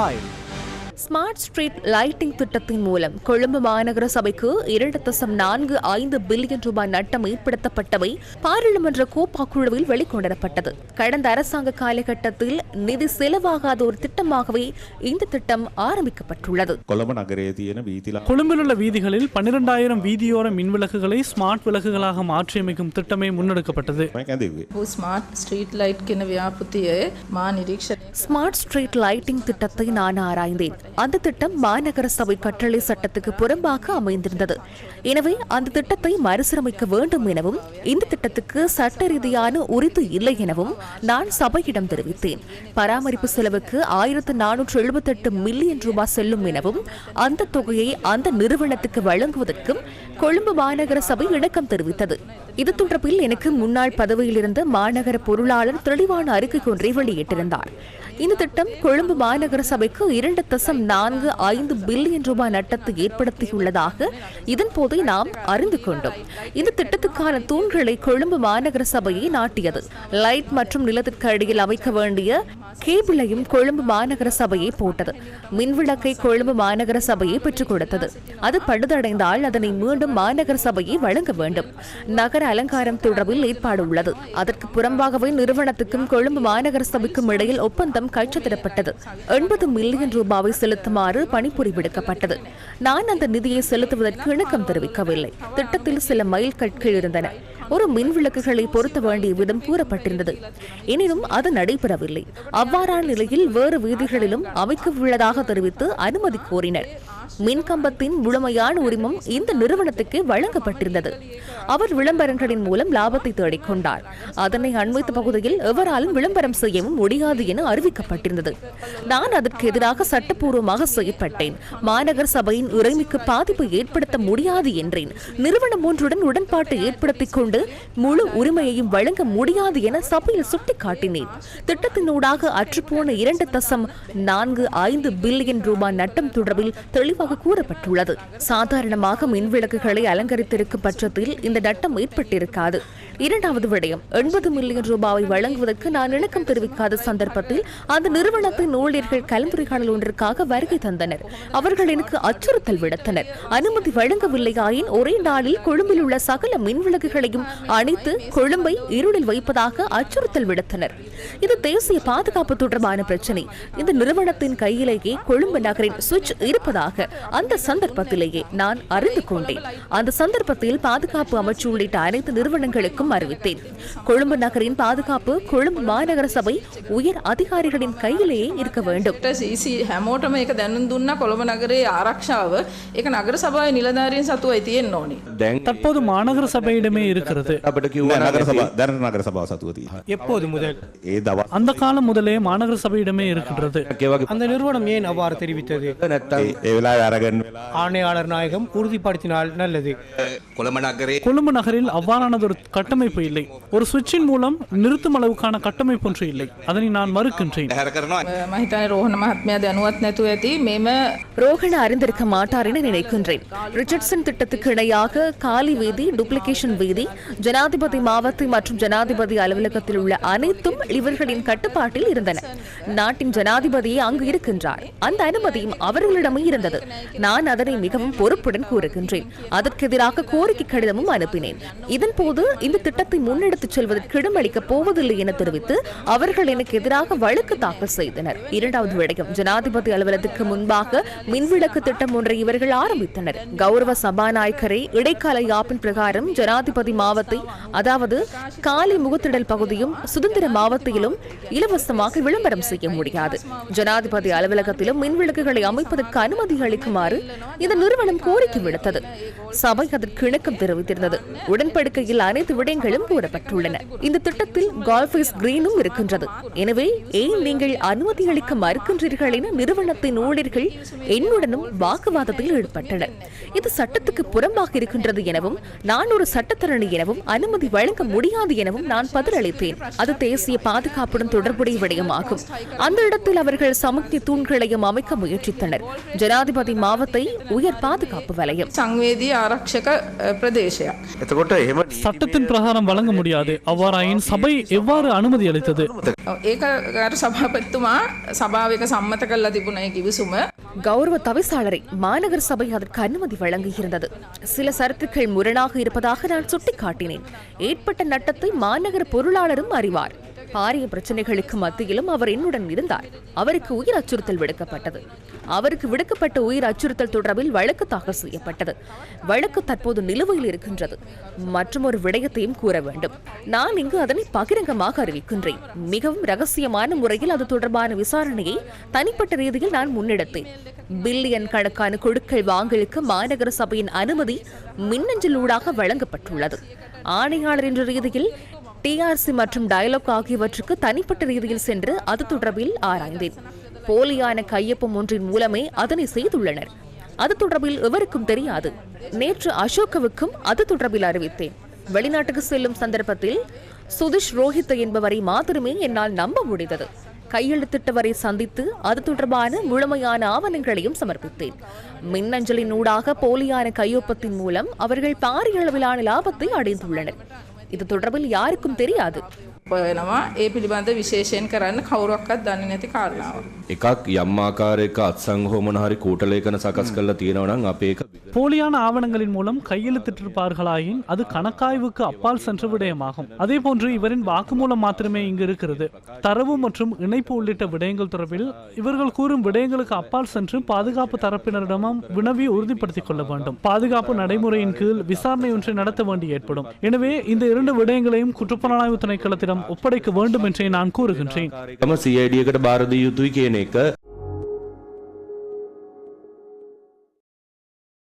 5. Smart street lighting திட்டத்தின் மூலம் கொழும்பு மாநகர சபைக்கு இரண்டு தசம் நான்கு ஐந்து பில்லியன் ரூபாய் நட்டம் ஏற்படுத்தப்பட்டவை பாராளுமன்ற கோப்பா குழுவில் வெளிக்கொண்டரப்பட்டது கடந்த அரசாங்க காலகட்டத்தில் நிதி செலவாகாத ஒரு திட்டமாகவே இந்த திட்டம் ஆரம்பிக்கப்பட்டுள்ளது. கொழும்பில் உள்ள வீதிகளில் பன்னிரெண்டாயிரம் வீதியோர மின் விளக்குகளை ஸ்மார்ட் விளக்குகளாக மாற்றியமைக்கும் திட்டமே முன்னெடுக்கப்பட்டது. ஸ்மார்ட் ஸ்ட்ரீட் லைட்டிங் திட்டத்தை நான் ஆராய்ந்தேன். அந்த திட்டம் மாநகர சபை கட்டளை சட்டத்துக்கு புறம்பாக அமைந்திருந்தது. எனவே அந்த திட்டத்தை மறுசீரமைக்க வேண்டும் எனவும் இந்த திட்டத்துக்கு சட்ட ரீதியான உரித்து இல்லை எனவும் நான் சபையிடம் தெரிவித்தேன். பராமரிப்பு செலவுக்கு ஆயிரத்து நானூற்று எழுபத்தெட்டு மில்லியன் ரூபாய் செல்லும் எனவும் அந்த தொகையை அந்த நிறுவனத்துக்கு வழங்குவதற்கும் கொழும்பு மாநகர சபை இணக்கம் தெரிவித்தது. இது தொடர்பில் எனக்கு முன்னாள் பதவியில் இருந்த மாநகர பொருளாளர் தெளிவான அறிக்கை ஒன்றை வெளியிட்டிருந்தார். இந்த திட்டம் கொழும்பு மாநகர சபைக்கு இரண்டு தசம் நான்கு ஐந்து பில்லியன் ரூபாய் நட்டத்தை ஏற்படுத்தியுள்ளதாக இதன் போது நாம் அறிந்து கொண்டோம். இந்த திட்டத்துக்கான தூண்களை கொழும்பு மாநகர சபையை நாட்டியது. லைட் மற்றும் நிலத்திற்கு அடியில் அமைக்க வேண்டிய கேபிளையும் கொழும்பு மாநகர சபையை போட்டது. மின்விளக்கை கொழும்பு மாநகர சபையை பெற்றுக் கொடுத்தது. அது பழுதடைந்தால் அதனை மீண்டும் மாநகர சபையை வழங்க வேண்டும். நகர அலங்காரம் தொடர்பில் ஏற்பாடு உள்ளது. அதற்கு புறம்பாகவே நிறுவனத்துக்கும் கொழும்பு மாநகர சபைக்கும் இடையில் ஒப்பந்தம் கைச்சத்திடப்பட்டது. எண்பது மில்லியன் ரூபாவை செலுத்துமாறு பணிபுரி விடுக்கப்பட்டது. நான் அந்த நிதியை செலுத்துவதற்கு இணக்கம் தெரிவிக்கவில்லை. திட்டத்தில் சில மைல் கற்கள் இருந்தன. ஒரு மின் விளக்குகளை பொருத்த வேண்டிய விதம் கூறப்பட்டிருந்தது. எனினும் அது நடைபெறவில்லை. அவ்வாறான நிலையில் வேறு வீதிகளிலும் அமைக்க உள்ளதாக தெரிவித்து அனுமதி கோரினர். மின் கம்பத்தின் முழுமையான உரிமம் இந்த நிறுவனத்துக்கு வழங்கப்பட்டிருந்தது. அவர் விளம்பரங்களின் மூலம் லாபத்தை தேடிக் கொண்டார். அதனை அண்மைத்த பகுதியில் எவராலும் விளம்பரம் செய்யவும் முடியாது என அறிவிக்கப்பட்டிருந்தது. நான் அதற்கு எதிராக சட்டப்பூர்வமாக செயற்பட்டேன். மாநகர் சபையின் உரிமைக்கு பாதிப்பு ஏற்படுத்த முடியாது என்றேன். நிறுவனம் ஒன்றுடன் உடன்பாட்டை ஏற்படுத்திக் கொண்டு முழு உரிமையையும் வழங்க முடியாது என சபையில் சுட்டிக்காட்டினேன். திட்டத்தினூடாக அற்றுப்போன இரண்டு தசம் நான்கு ஐந்து பில்லியன் ரூபாய் நட்டம் தொடர்பில் தெளிவு தெளிவாக கூறப்பட்டுள்ளது. சாதாரணமாக மின் விளக்குகளை அலங்கரித்திருக்கும் பட்சத்தில் இந்த நட்டம் ஏற்பட்டிருக்காது. இரண்டாவது விடயம் எண்பது மில்லியன் ரூபாவை வழங்குவதற்கு நான் இணக்கம் தெரிவிக்காத சந்தர்ப்பத்தில் அந்த நிறுவனத்தின் ஊழியர்கள் கலந்துரையாடல் ஒன்றிற்காக வருகை தந்தனர். அவர்கள் எனக்கு அச்சுறுத்தல் விடுத்தனர். அனுமதி வழங்கவில்லையாயின் ஒரே நாளில் கொழும்பில் உள்ள சகல மின் விளக்குகளையும் அணைத்து கொழும்பை இருளில் வைப்பதாக அச்சுறுத்தல் விடுத்தனர். இது தேசிய பாதுகாப்பு தொடர்பான பிரச்சனை இந்த நிறுவனத்தின் கையிலேயே கொழும்பு நகரின் சுவிட்ச் இருப்பதாக அந்த சந்தர்ப்பத்திலேயே நான் அறிந்து கொண்டேன் அந்த சந்தர்ப்பத்தில் பாதுகாப்பு அமைச்சு உள்ளிட்ட அனைத்து நிறுவனங்களுக்கும் அறிவித்தேன் கொழும்பு நகரின் பாதுகாப்பு கொழும்பு மாநகர சபை உயர் அதிகாரிகளின் கையிலேயே இருக்க வேண்டும் සීසි හැමෝටම එක දැනුම් දුන්න කොළඹ නගරේ ආරක්ෂාව එක නගර සභාව නිලධාරීන් සතුවයි තියෙන්න ඕනි. දැන් தற்போது மாநகர சபையிடமே இருக்கிறது අපට කිව්ව නගර සභා දැනට නගර සභාව සතුව තියෙන. எப்போது முதல் ඒ දවස් அந்த காலம் முதலே மாநகர சபையிடமே இருக்கின்றது. அந்த நிறுவனம் ஏன் அவ்வாறு தெரிவித்தது? ஆணையாளர் நாயகம் உறுதிப்படுத்தினால் நல்லது. கொழும்பு நகரில் அவ்வாறானது ஒரு கட்டமைப்பு இல்லை. ஒரு சுவிட்சின் மூலம் நிறுத்தும் அளவுக்கான கட்டமைப்பு ஒன்று இல்லை. அதனை நான் மறுக்கின்றேன். ரோஹண அறிந்திருக்க மாட்டார் என நினைக்கின்றேன். ரிச்சர்ட்சன் திட்டத்துக்கு இணையாக காலி வீதி டூப்ளிகேஷன் வீதி ஜனாதிபதி மாவத்தை மற்றும் ஜனாதிபதி அலுவலகத்தில் உள்ள அனைத்தும் இவர்களின் கட்டுப்பாட்டில் இருந்தன. நாட்டின் ஜனாதிபதி அங்கு இருக்கின்றார். அந்த அனுமதியும் அவர்களிடமே இருந்தது. நான் அதனை மிகவும் பொறுப்புடன் கூறுகின்றேன். அதற்கு எதிராக கோரிக்கை கடிதமும் அனுப்பினேன். இதன் போது இந்த திட்டத்தை முன்னெடுத்துச் செல்வதற்கு இடமளிக்கப் போவதில்லை என தெரிவித்து அவர்கள் எனக்கு எதிராக வழக்கு தாக்கல் செய்தனர். இரண்டாவது விடயம் ஜனாதிபதி அலுவலகத்துக்கு முன்பாக மின்விளக்கு திட்டம் ஒன்றை இவர்கள் ஆரம்பித்தனர். கௌரவ சபாநாயகரை இடைக்கால யாப்பின் பிரகாரம் ஜனாதிபதி மாவத்தை அதாவது காலி முகத்திடல் பகுதியும் சுதந்திர மாவத்தை மாவட்டத்திலும் இலவசமாக விளம்பரம் செய்ய முடியாது. ஜனாதிபதி அலுவலகத்திலும் மின்விளக்குகளை அமைப்பதற்கு அனுமதி அளிக்குமாறு இந்த நிறுவனம் கோரிக்கை விடுத்தது. சபை அதற்கு இணக்கம் தெரிவித்திருந்தது. உடன்படிக்கையில் அனைத்து விடயங்களும் கூறப்பட்டுள்ளன. இந்த திட்டத்தில் கால்ஃபேஸ் கிரீனும் இருக்கின்றது. எனவே ஏன் நீங்கள் அனுமதி அளிக்க மறுக்கின்றீர்கள் என நிறுவனத்தின் ஊழியர்கள் என்னுடனும் வாக்குவாதத்தில் ஈடுபட்டனர். இது சட்டத்துக்கு புறம்பாக இருக்கின்றது எனவும் நான் ஒரு சட்டத்தரணி எனவும் அனுமதி வழங்க முடியாது எனவும் நான் பதிலளித்தேன். அது தேசிய பாதுகாப்பு பாதுகாப்புடன் தொடர்புடைய விடயமாகும். அந்த இடத்தில் அவர்கள் சமுக்தி தூண்களையும் அமைக்க முயற்சித்தனர். ஜனாதிபதி மாவத்தை உயர் பாதுகாப்பு வலயம். சட்டத்தின் பிரகாரம் வழங்க முடியாது. அவ்வாறாயின் சபை எவ்வாறு அனுமதி அளித்தது? கௌரவ தவிசாளரை மாநகர சபை அதற்கு அனுமதி வழங்குகிறது சில சரத்துக்கள் முரணாக இருப்பதாக நான் சுட்டிக்காட்டினேன். ஏற்பட்ட நட்டத்தை மாநகர பொருளாளரும் அறிவார். பாரிய பிரச்சனைகளுக்கு மத்தியிலும் அவர் என்னுடன் இருந்தார். அவருக்கு உயிர் அச்சுறுத்தல் விடுக்கப்பட்டது. அவருக்கு விடுக்கப்பட்ட உயிர் அச்சுறுத்தல் தொடர்பில் வழக்கு தாக்கல் செய்யப்பட்டது. வழக்கு தற்போது நிலுவையில் இருக்கின்றது. மற்றும் ஒரு விடயத்தையும் கூற வேண்டும். நான் இங்கு அதனை பகிரங்கமாக அறிவிக்கின்றேன். மிகவும் ரகசியமான முறையில் அது தொடர்பான விசாரணையை தனிப்பட்ட ரீதியில் நான் முன்னெடுத்தேன். பில்லியன் கணக்கான கொடுக்கல் வாங்கலுக்கு மாநகர சபையின் அனுமதி மின்னஞ்சலூடாக வழங்கப்பட்டுள்ளது. ஆணையாளர் என்ற ரீதியில் டிஆர்சி மற்றும் டயலாக் ஆகியவற்றுக்கு தனிப்பட்ட ரீதியில் சென்று அது தொடர்பில் ஆராய்ந்தேன். போலியான கையொப்பம் ஒன்றின் மூலமே அதனை செய்துள்ளனர். அது தொடர்பில் எவருக்கும் தெரியாது. நேற்று அசோகவுக்கும் அது தொடர்பில் அறிவித்தேன். வெளிநாட்டுக்கு செல்லும் சந்தர்ப்பத்தில் சுதிஷ் ரோஹித் என்பவரை மாத்திரமே என்னால் நம்ப முடிந்தது. கையெழுத்திட்டவரை சந்தித்து அது தொடர்பான முழுமையான ஆவணங்களையும் சமர்ப்பித்தேன். மின்னஞ்சலின் ஊடாக போலியான கையொப்பத்தின் மூலம் அவர்கள் பாரிய அளவிலான லாபத்தை அடைந்துள்ளனர். இது தொடர்பில் யாருக்கும் தெரியாது වෙනවා ඒ පිළිබඳ විශේෂයෙන් කරන්න කවුරක්වත් දන්නේ නැති කාරණාව. එකක් යම් ආකාරයක අත්සං හෝ මොන හරි කූටලේඛන සකස් කරලා තියෙනවා නම් අපේ එක போலியான ஆவணங்களின் மூலம் கையெழுத்திட்டிருப்பார்களாயின் அது கணக்காய்வுக்கு அப்பால் சென்ற விடயமாகும். அதே போன்று இவரின் வாக்குமூலம் மாத்திரமே இங்கு இருக்கிறது. தரவு மற்றும் இணைப்பு உள்ளிட்ட விடயங்கள் தொடர்பில் இவர்கள் கூறும் விடயங்களுக்கு அப்பால் சென்று பாதுகாப்பு தரப்பினரிடமும் வினவி உறுதிப்படுத்திக் கொள்ள வேண்டும். பாதுகாப்பு நடைமுறையின் கீழ் விசாரணை ஒன்றை நடத்த வேண்டி ஏற்படும். எனவே இந்த இரண்டு விடயங்களையும் குற்றப்புலனாய்வு திணைக்களத்திடம் ஒப்படைக்க வேண்டும் என்றே நான் கூறுகின்றேன்.